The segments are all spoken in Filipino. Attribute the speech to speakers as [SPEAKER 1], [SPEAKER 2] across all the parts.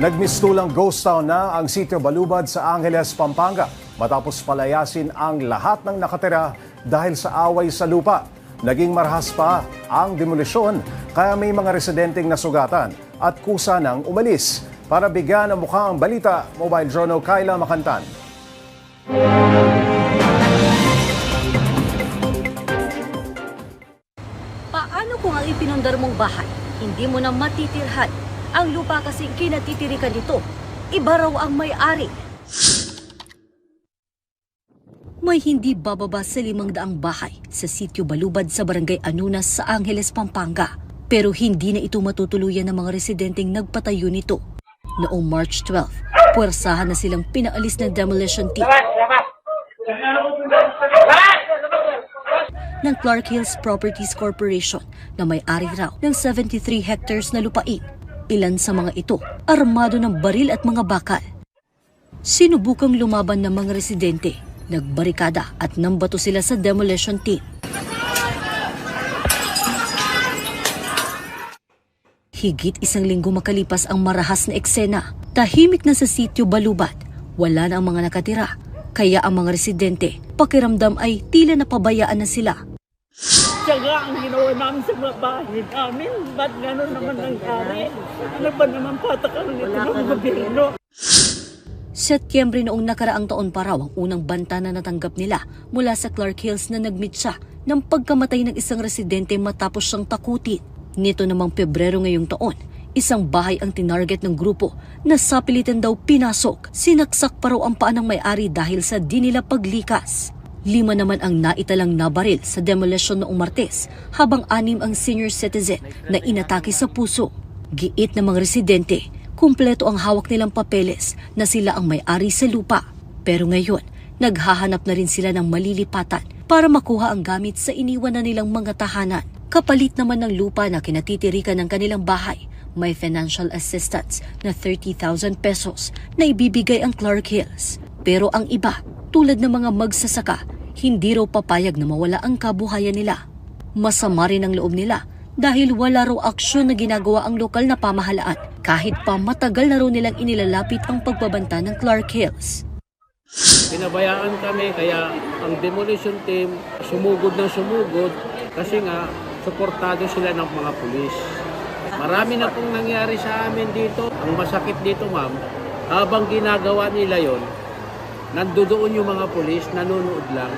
[SPEAKER 1] Nagmistulang ghost town na ang sitio Balubad sa Angeles, Pampanga matapos palayasin ang lahat ng nakatira dahil sa away sa lupa. Naging marahas pa ang demolisyon kaya may mga residenteng nasugatan at kusa nang umalis. Para bigyan ng mukha ang balita, Mobile Journal Kyla Makantan.
[SPEAKER 2] Paano kung ang ipinundar mong bahay, hindi mo na matitirhan? Ang lupa kasing kinatitirikan nito, iba raw ang may-ari. May hindi bababa sa limang daang bahay sa sitio Balubad sa barangay Anunas sa Angeles, Pampanga. Pero hindi na ito matutuluyan ng mga residenteng nagpatayo nito. Noong March 12, puwersahan na silang pinaalis ng demolition team ng Clark Hills Properties Corporation na may-ari raw ng 73 hectares na lupain. Ilan sa mga ito, armado ng baril at mga bakal. Sinubukang lumaban ng mga residente, nagbarikada at nambato sila sa demolition team. Higit isang linggo makalipas ang marahas na eksena, tahimik na sa sitio Balubad, wala na ang mga nakatira. Kaya ang mga residente, pakiramdam ay tila napabayaan na sila
[SPEAKER 3] Tiyaga ang ginawa namin sa mga bahay namin. Ba't gano'n naman nangyari? Ano ba naman patakaran nito ng gobyerno?
[SPEAKER 2] Setyembre noong nakaraang taon pa raw ang unang banta na natanggap nila mula sa Clark Hills na nagmeet siya ng pagkamatay ng isang residente matapos siyang takutin. Nito namang Pebrero ngayong taon, isang bahay ang tinarget ng grupo na sapilitan daw pinasok. Sinaksak pa raw ang paa ng may-ari dahil sa di nila paglikas. Lima naman ang naitalang nabaril sa demolition noong Martes, habang anim ang senior citizen na inatake sa puso. Giit ng mga residente, kumpleto ang hawak nilang papeles na sila ang may-ari sa lupa. Pero ngayon, naghahanap na rin sila ng malilipatan para makuha ang gamit sa iniwan na nilang mga tahanan. Kapalit naman ng lupa na kinatitirikan ng kanilang bahay, may financial assistance na 30,000 pesos na ibibigay ang Clark Hills. Pero ang iba, tulad ng mga magsasaka, hindi raw papayag na mawala ang kabuhayan nila. Masama rin ang loob nila dahil wala raw aksyon na ginagawa ang lokal na pamahalaan kahit pa matagal na raw nilang inilalapit ang pagbabanta ng Clark Hills.
[SPEAKER 4] Pinabayaan kami kaya ang demolition team sumugod na sumugod kasi nga suportado sila ng mga pulis. Marami na pong nangyari sa amin dito. Ang masakit dito ma'am, habang ginagawa nila yon, nandoon yung mga pulis, nanonood lang.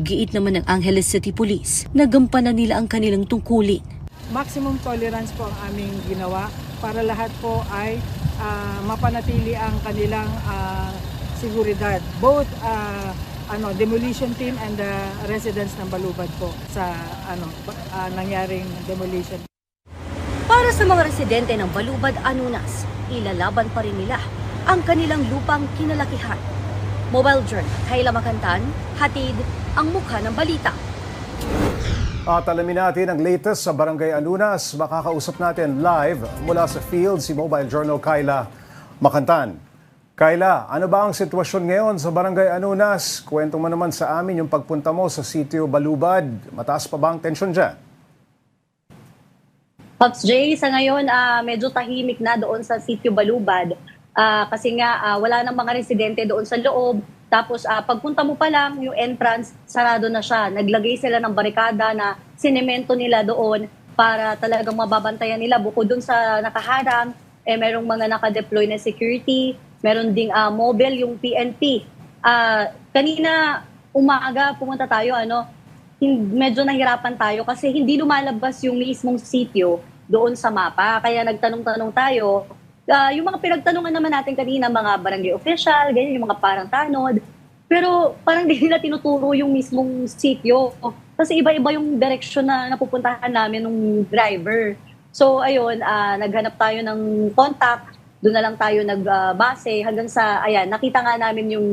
[SPEAKER 2] Giit naman ng Angeles City Police, nagampanan nila ang kanilang tungkulin.
[SPEAKER 3] Maximum tolerance po ang aming ginawa para lahat po ay ah, mapanatili ang kanilang ah, seguridad. Both ah, ano demolition team and the residents ng Balubad po sa ano ah, nangyaring demolition.
[SPEAKER 2] Para sa mga residente ng Balubad Anunas, ilalaban pa rin nila ang kanilang lupang kinalakihan. Mobile Journal, Kayla Makantan, hatid ang mukha ng balita.
[SPEAKER 1] At alamin natin ang latest sa Barangay Anunas. Makakausap natin live mula sa field si Mobile Journal Kyla Makantan. Kyla, ano ba ang sitwasyon ngayon sa Barangay Anunas? Kwento mo naman sa amin yung pagpunta mo sa sitio Balubad. Mataas pa ba ang tensyon dyan?
[SPEAKER 5] Pops Jay, sa ngayon ah, medyo tahimik na doon sa sitio Balubad. Ah, kasi nga ah, wala nang mga residente doon sa loob. Tapos ah, pagpunta mo pa lang, yung entrance, sarado na siya. Naglagay sila ng barikada na sinemento nila doon para talagang mababantayan nila. Bukod doon sa nakaharang, eh, merong mga nakadeploy na security, meron ding ah, mobile yung PNP. Ah, kanina umaga pumunta tayo ano, medyo nahirapan tayo kasi hindi lumalabas yung mismong sitio doon sa mapa. Kaya nagtanong-tanong tayo. Ah, yung mga pinagtanungan naman natin kanina, mga barangay official, ganyan, yung mga parang tanod. Pero parang di nila tinuturo yung mismong sitio. Kasi iba-iba yung direction na napupuntahan namin ng driver. So ayun, ah, naghanap tayo ng contact. Doon na lang tayo nagbase hanggang sa, ayan, nakita nga namin yung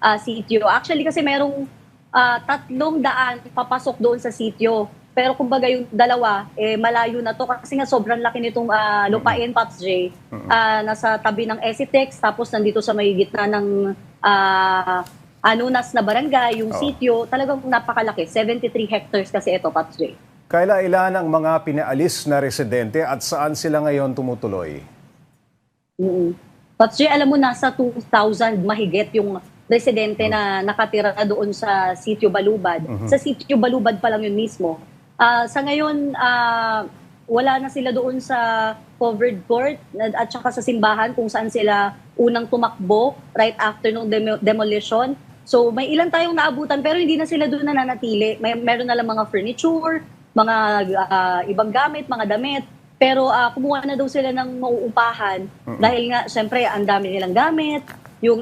[SPEAKER 5] ah, sitio. Actually kasi merong ah, tatlong daan papasok doon sa sitio. Pero kumbaga yung dalawa, eh, malayo na to kasi nga sobrang laki nitong ah, lupain, Pops J. Ah, nasa tabi ng Esitex, tapos nandito sa may gitna ng ah, Anunas na barangay, yung
[SPEAKER 1] Oo.
[SPEAKER 5] sitio, talagang napakalaki. 73 hectares kasi ito, Pops J.
[SPEAKER 1] Kyla, ilan ang mga pinaalis na residente at saan sila ngayon tumutuloy?
[SPEAKER 5] Mm. But Jay, alam mo, nasa 2,000 mahigit yung residente na nakatira doon sa Sitio Balubad. Sa Sitio Balubad pa lang yun mismo. Ah, sa ngayon, ah, wala na sila doon sa covered court at saka sa simbahan kung saan sila unang tumakbo right after nung demo- demolition. So may ilan tayong naabutan pero hindi na sila doon nananatili. May meron na lang mga furniture, mga ah, ibang gamit, mga damit. Pero ah, kumuha na daw sila ng mauupahan dahil nga syempre ang dami nilang gamit. Yung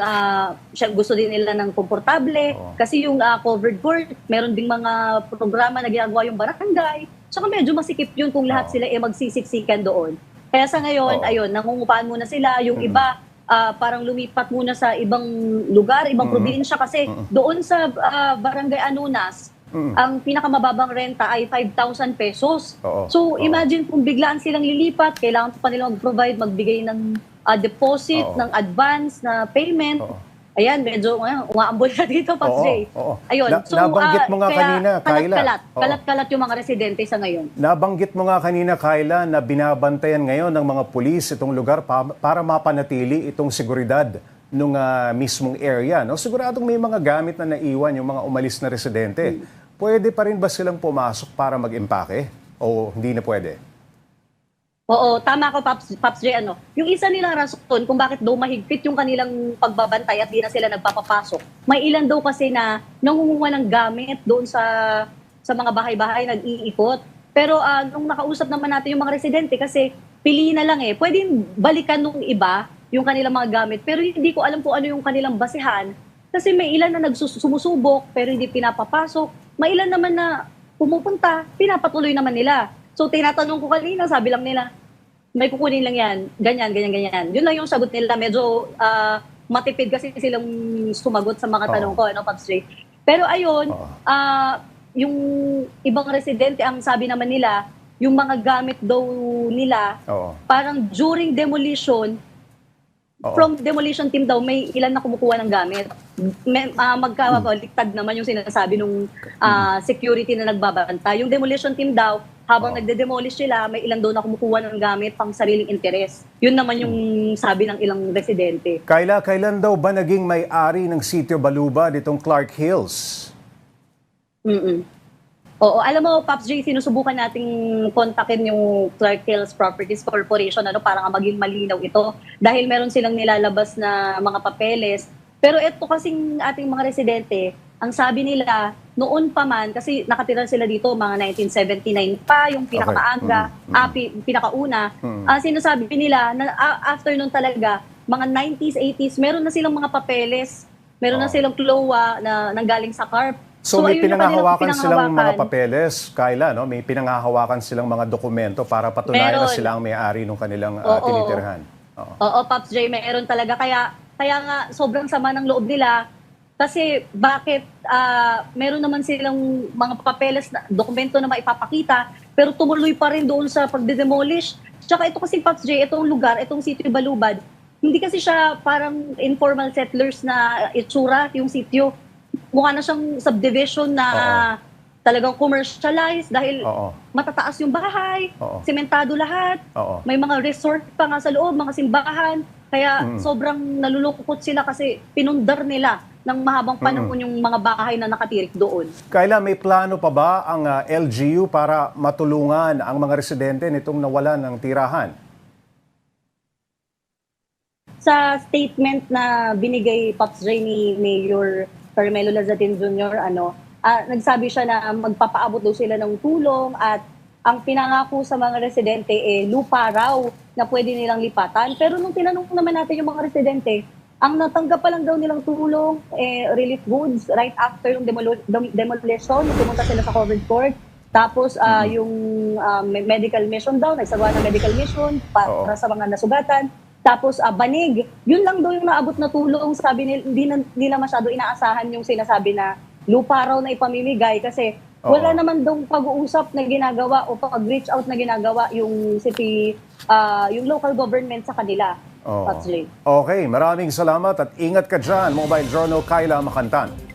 [SPEAKER 5] siya- gusto din nila ng komportable
[SPEAKER 1] Oo.
[SPEAKER 5] kasi yung ah, covered court, meron ding mga programa na ginagawa yung barangay. Tsaka medyo masikip yun kung lahat
[SPEAKER 1] Oo.
[SPEAKER 5] sila eh magsisiksikan doon. Kaya sa ngayon,
[SPEAKER 1] Oo.
[SPEAKER 5] ayun, nangungupahan muna sila. Yung
[SPEAKER 1] Mhm.
[SPEAKER 5] iba, ah, parang lumipat muna sa ibang lugar, ibang
[SPEAKER 1] Mhm.
[SPEAKER 5] probinsya kasi
[SPEAKER 1] Mhm.
[SPEAKER 5] doon sa ah, Barangay Anunas,
[SPEAKER 1] Mm.
[SPEAKER 5] ang pinakamababang renta ay 5,000 pesos.
[SPEAKER 1] Oo.
[SPEAKER 5] So
[SPEAKER 1] Oo.
[SPEAKER 5] imagine kung biglaan silang lilipat, kailangan pa nila mag-provide, magbigay ng ah, deposit,
[SPEAKER 1] Oo.
[SPEAKER 5] ng advance na payment.
[SPEAKER 1] Oo.
[SPEAKER 5] Ayan, medyo uh, umaambol na dito, Pops
[SPEAKER 1] Oo,
[SPEAKER 5] Jay.
[SPEAKER 1] oo.
[SPEAKER 5] Ayun,
[SPEAKER 1] Na- nabanggit mo nga
[SPEAKER 5] kaya
[SPEAKER 1] kanina, Kyla.
[SPEAKER 5] Kalat-kalat,
[SPEAKER 1] Oo.
[SPEAKER 5] kalat-kalat yung mga residente sa ngayon.
[SPEAKER 1] Nabanggit mo nga kanina, Kyla, na binabantayan ngayon ng mga pulis itong lugar pa- para mapanatili itong seguridad nung ah, mismong area. No? Siguradong may mga gamit na naiwan yung mga umalis na residente. Pwede pa rin ba silang pumasok para mag-impake? O hindi na pwede?
[SPEAKER 5] Oo, tama ko, Pops, Pops J. Ano, yung isa nilang rason kung bakit daw mahigpit yung kanilang pagbabantay at di na sila nagpapapasok, may ilan daw kasi na nangunguha ng gamit doon sa sa mga bahay-bahay, nag-iikot. Pero ah, nung nakausap naman natin yung mga residente, kasi piliin na lang eh, pwedeng balikan nung iba yung kanilang mga gamit. Pero hindi ko alam kung ano yung kanilang basihan. Kasi may ilan na nagsumusubok pero hindi pinapapasok. May ilan naman na pumupunta, pinapatuloy naman nila. So tinatanong ko kanina, sabi lang nila, may kukunin lang yan, ganyan, ganyan, ganyan. Yun lang yung sagot nila. Medyo ah, matipid kasi silang sumagot sa mga tanong ko, ano, Pops Ray. Pero ayun,
[SPEAKER 1] Oo.
[SPEAKER 5] ah, yung ibang residente, ang sabi naman nila, yung mga gamit daw nila,
[SPEAKER 1] Oo.
[SPEAKER 5] parang during demolition,
[SPEAKER 1] Oo.
[SPEAKER 5] from demolition team daw, may ilan na kumukuha ng gamit. May, ah, magkabaliktad naman yung sinasabi nung ah, security na nagbabanta. Yung demolition team daw, habang
[SPEAKER 1] Oo.
[SPEAKER 5] nagde-demolish sila, may ilan daw na kumukuha ng gamit pang sariling interes. Yun naman yung sabi ng ilang residente.
[SPEAKER 1] Kyla, kailan daw ba naging may-ari ng sitio Baluba ditong Clark Hills?
[SPEAKER 5] mm Oo, alam mo, Pops J, sinusubukan nating kontakin yung Clark Hills Properties Corporation ano, para maging malinaw ito. Dahil meron silang nilalabas na mga papeles. Pero ito kasing ating mga residente, ang sabi nila, noon pa man, kasi nakatira sila dito, mga 1979 pa, yung pinakamaaga,
[SPEAKER 1] Mm, mm.
[SPEAKER 5] ah, pi- pinakauna.
[SPEAKER 1] Mm.
[SPEAKER 5] Ah, sinasabi nila, na ah, after nun talaga, mga 90s, 80s, meron na silang mga papeles, meron na
[SPEAKER 1] Oo.
[SPEAKER 5] silang CLOA na nanggaling sa CARP.
[SPEAKER 1] So, may
[SPEAKER 5] yung kanilang
[SPEAKER 1] pinangahawakan silang mga papeles, Kyla, no? May pinangahawakan silang mga dokumento para patunayan na
[SPEAKER 5] Meron.
[SPEAKER 1] sila ang may-ari ng kanilang ah,
[SPEAKER 5] Oo.
[SPEAKER 1] tinitirhan. Oo.
[SPEAKER 5] Oo, Pops J, meron talaga. Kaya, kaya nga, sobrang sama ng loob nila. Kasi bakit ah, meron naman silang mga papeles, na, dokumento na maipapakita, pero tumuloy pa rin doon sa pagde-demolish. Tsaka ito kasi, Pops J, itong lugar, itong sitio Balubad, hindi kasi siya parang informal settlers na itsura, yung sitio. Mukha na siyang subdivision na
[SPEAKER 1] Oo.
[SPEAKER 5] talagang commercialized dahil
[SPEAKER 1] Oo.
[SPEAKER 5] matataas yung bahay,
[SPEAKER 1] Oo.
[SPEAKER 5] sementado lahat,
[SPEAKER 1] Oo.
[SPEAKER 5] may mga resort pa nga sa loob, mga simbahan. Kaya
[SPEAKER 1] Mm.
[SPEAKER 5] sobrang nalulungkot sila kasi pinundar nila ng mahabang panahon yung mga bahay na nakatirik doon.
[SPEAKER 1] Kyla, may plano pa ba ang ah, LGU para matulungan ang mga residente nitong nawalan ng tirahan?
[SPEAKER 5] Sa statement na binigay Pops Ray ni Mayor Carmelo Lazatin Jr., ano, ah, nagsabi siya na magpapaabot daw sila ng tulong at ang pinangako sa mga residente eh lupa raw na pwede nilang lipatan. Pero nung tinanong naman natin yung mga residente, ang natanggap pa lang daw nilang tulong, eh, relief goods, right after yung demolition, pumunta sila sa covered court. Tapos ah, yung ah, may medical mission daw, nagsagawa ng medical mission pa-
[SPEAKER 1] Oo.
[SPEAKER 5] para sa mga nasugatan. Tapos ah, banig, yun lang daw yung naabot na tulong. Sabi nila, hindi na, na masyado inaasahan yung sinasabi na lupa raw na ipamimigay kasi
[SPEAKER 1] Oo.
[SPEAKER 5] wala naman daw pag-uusap na ginagawa o pag-reach out na ginagawa yung city, ah, yung local government sa kanila. Ray.
[SPEAKER 1] Okay, maraming salamat at ingat ka dyan, Mobile Journal Kyla Makantan.